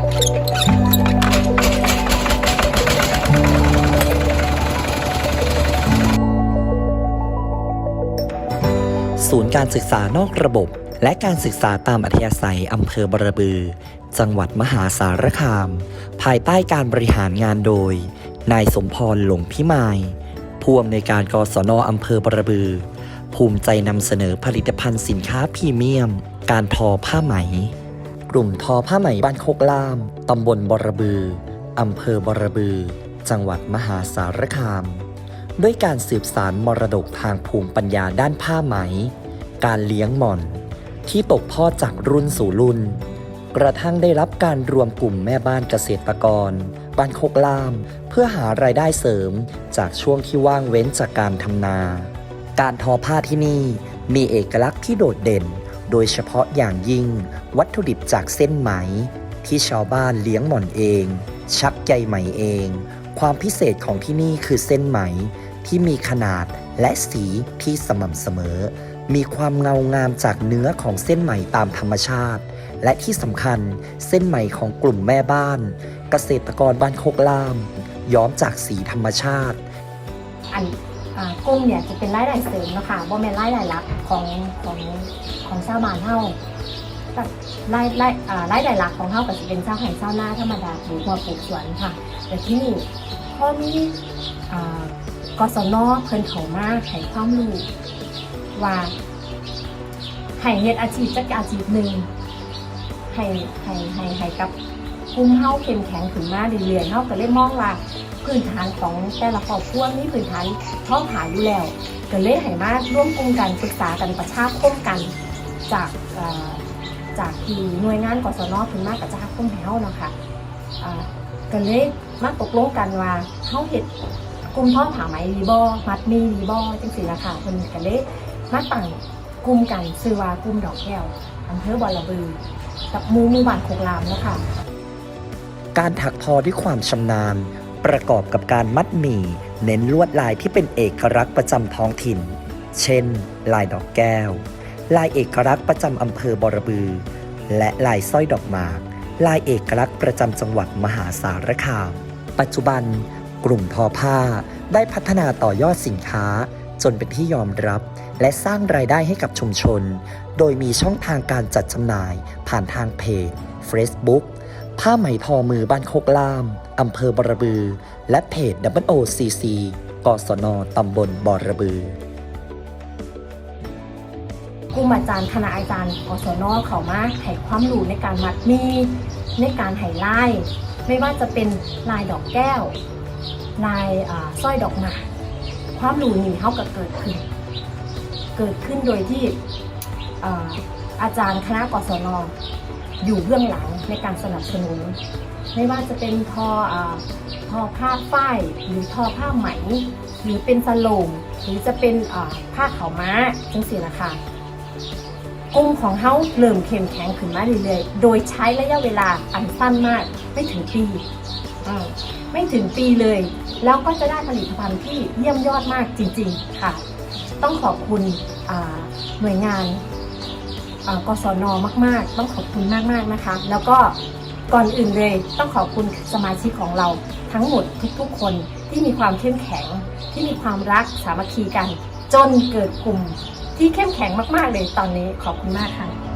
ศูนย์การศึกษานอกระบบ และการศึกษาตามอัธยาศัยอำเภอบรบือ จังหวัดมหาสารคาม ภายใต้การบริหารงานโดย นายสมพรหลงพิมายผู้อำนวยการกศนอำเภอบรบือ ภูมิใจนำเสนอผลิตภัณฑ์สินค้าพรีเมียม การทอผ้าไหม กลุ่มทอผ้าไหมบ้านโคกล่าม ตำบลบรบือ อำเภอบรบือ จังหวัดมหาสารคาม ด้วยการสืบสารมรดกทางภูมิปัญญาด้านผ้าไหม การเลี้ยงหม่อน ที่ตกทอดจากรุ่นสู่รุ่น กระทั่งได้รับการรวมกลุ่มแม่บ้านเกษตรกร บ้านโคกล่าม เพื่อหารายได้เสริมจากช่วงที่ว่างเว้นจากการทำนา การทอผ้าที่นี่มีเอกลักษณ์ที่โดดเด่น โดยเฉพาะอย่างยิ่งวัตถุดิบจากเส้นไหม ที่ชาวบ้านเลี้ยงหม่อนเอง ชักใยไหมเอง ความพิเศษของที่นี่คือเส้นไหมที่มีขนาดและสีที่สม่ำเสมอ มีความเงางามจากเนื้อของเส้นไหมตามธรรมชาติ และที่สำคัญเส้นไหมของกลุ่มแม่บ้าน เกษตรกรบ้านโคกล่าม ย้อมจากสีธรรมชาติอัน กลุ่มเนี่ยจะเป็นรายได้เสริมเนาะคะบ่แม่นรายได้หลักของของของชาวบ้านเฮาแต่รายรายอ่ารายได้หลักของเฮาก็จะเป็นชาวไร่ชาวนาธรรมดาหรือหัวปลูกสวนค่ะแต่ที่นี่พอมีอ่ากศนเพิ่นเขามาให้ความรู้ว่าให้เฮ็ดอาชีพจักอาชีพหนึ่งให้ให้ให้ให้กับกลุ่มเฮาเข้มแข็งขึ้นมาเรื่อยๆเฮาก็เลยมองว่า พื้นฐานของแต่ละครอบครัวมีพื้นฐานท้องฐานอยู่แล้วก็เลยให้มาร่วมกลุ่มกันปรึกษากันประชาคมกันจากจากที่หน่วยงานกศนขึ้นมากับจ้าคมให้เนาะค่ะก็เลยมาตกลงกันว่าเฮาเฮ็ดกลุ่มท้องผาไหมรีบอมัดมีรีบอจังซี่นะคะเพิ่นก็เลยมาตั้งกลุ่มกันชื่อว่ากลุ่มดอกแก้วอำเภอบอระบือกับมูมูบานโคกรามเนาะค่ะการถักทอด้วยความชำนาญ ประกอบกับการมัดหมี่ เน้นลวดลายที่เป็นเอกลักษณ์ประจำท้องถิ่น เช่น ลายดอกแก้ว ลายเอกลักษณ์ประจำอำเภอบอระบือ และลายสร้อยดอกหมาก ลายเอกลักษณ์ประจำจังหวัดมหาสารคาม ปัจจุบัน กลุ่มทอผ้าได้พัฒนาต่อยอดสินค้า จนเป็นที่ยอมรับ และสร้างรายได้ให้กับชุมชน โดยมีช่องทางการจัดจำหน่ายผ่านทางเพจ Facebook ผ้าไหมทอมือบ้านโคกล่าม อำเภอบรบือ และเพจ WOCC กศนตำบลบรบือกลุ่มอาจารย์คณะอาจารย์กศนเขามาให้ความรู้ในการมัดมีในการไหไล่ไม่ว่าจะเป็นลายดอกแก้ว ลายอ่าสร้อยดอกหมากความรู้นี้เขาก็เกิดขึ้น เกิดขึ้นโดยที่อ่าอาจารย์คณะกศน อยู่เบื้องหลังในการสนับสนุน ไม่ว่าจะเป็นทอทอผ้าฝ้ายหรือทอผ้าไหม หรือเป็นสโลงหรือจะเป็นผ้าขาวม้าจังสีละคะกลุ่มของเฮาเริ่มเข้มแข็งขึ้นมาเรื่อยๆ โดยใช้ระยะเวลาอันสั้นมากไม่ถึงปีไม่ถึงปีเลย แล้วก็จะได้ผลิตภัณฑ์ที่เยี่ยมยอดมากจริง ๆ ค่ะ ต้องขอบคุณหน่วยงาน กศนมาก ๆ ต้องขอบคุณมาก ๆ นะคะ แล้วก็ก่อนอื่นเลยต้องขอบคุณสมาชิกของเราทั้งหมดทุก ๆ คนที่มีความเข้มแข็ง ที่มีความรักสามัคคีกัน จนเกิดกลุ่มที่เข้มแข็งมาก ๆ เลยตอนนี้ขอบคุณมากค่ะ